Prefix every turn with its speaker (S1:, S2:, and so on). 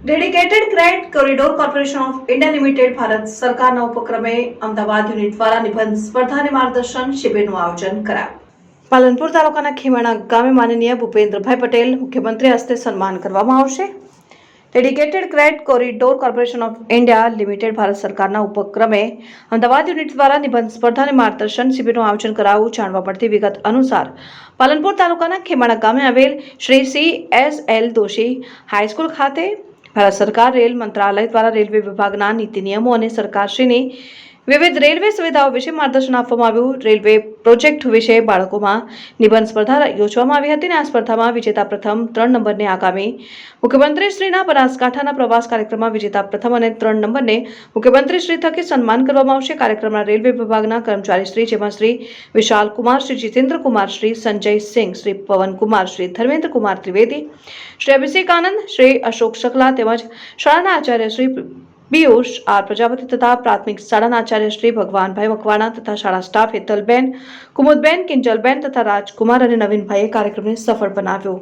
S1: Dedicated credit corridor corporation of India limited Bharat સરકારના ઉપક્રમે Ahmedabad unit દ્વારા નિબંધ સ્પર્ધા અને માર્ગદર્શન શિબિરનું આયોજન કરાયું. પાલનપુર તાલુકાના ખીમાણા ગામે માનનીય ભૂપેન્દ્રભાઈ પટેલ મુખ્યમંત્રી હસ્તે સન્માન કરવામાં આવશે. Dedicated credit corridor corporation of India limited Bharat સરકારના ઉપક્રમે અમદાવાદ યુનિટ દ્વારા નિબંધ સ્પર્ધા અને માર્ગદર્શન શિબિરનું આયોજન કરાવવું જાણવા મળતી વિગત અનુસાર પાલનપુર તાલુકાના ખેમાણા ગામે આવેલ Shri C S L Doshi high school ખાતે ભારત સરકાર રેલ મંત્રાલય દ્વારા રેલવે વિભાગના નીતિ નિયમો અને સરકારશ્રીની વિવિધ રેલવે સુવિધાઓ વિશે માર્ગદર્શન આપવામાં આવ્યું. રેલવે પ્રોજેક્ટ વિશે બાળકોમાં નિબંધ સ્પર્ધા યોજવામાં આવી હતી અને આ સ્પર્ધામાં વિજેતા પ્રથમ ત્રણ નંબરને આગામી મુખ્યમંત્રી શ્રીના બનાસકાંઠાના પ્રવાસ કાર્યક્રમમાં વિજેતા પ્રથમ અને ત્રણ નંબરને મુખ્યમંત્રી શ્રી થકી સન્માન કરવામાં આવશે. કાર્યક્રમના રેલવે વિભાગના કર્મચારી શ્રી જેમાં શ્રી વિશાલ કુમાર શ્રી જીતેન્દ્ર કુમાર શ્રી સંજય સિંહ શ્રી પવન કુમાર શ્રી ધર્મેન્દ્ર કુમાર ત્રિવેદી, શ્રી અભિષેક આનંદ શ્રી અશોક શકલા તેમજ શાળાના આચાર્ય શ્રી પિયુષ, આર પ્રજાપતિ તથા પ્રાથમિક શાળાના આચાર્ય શ્રી ભગવાનભાઈ મકવાણા તથા શાળા સ્ટાફ હેતલબેન, કુમુદબેન, કિંજલબેન તથા રાજકુમાર અને નવીનભાઈએ કાર્યક્રમને સફળ બનાવ્યો.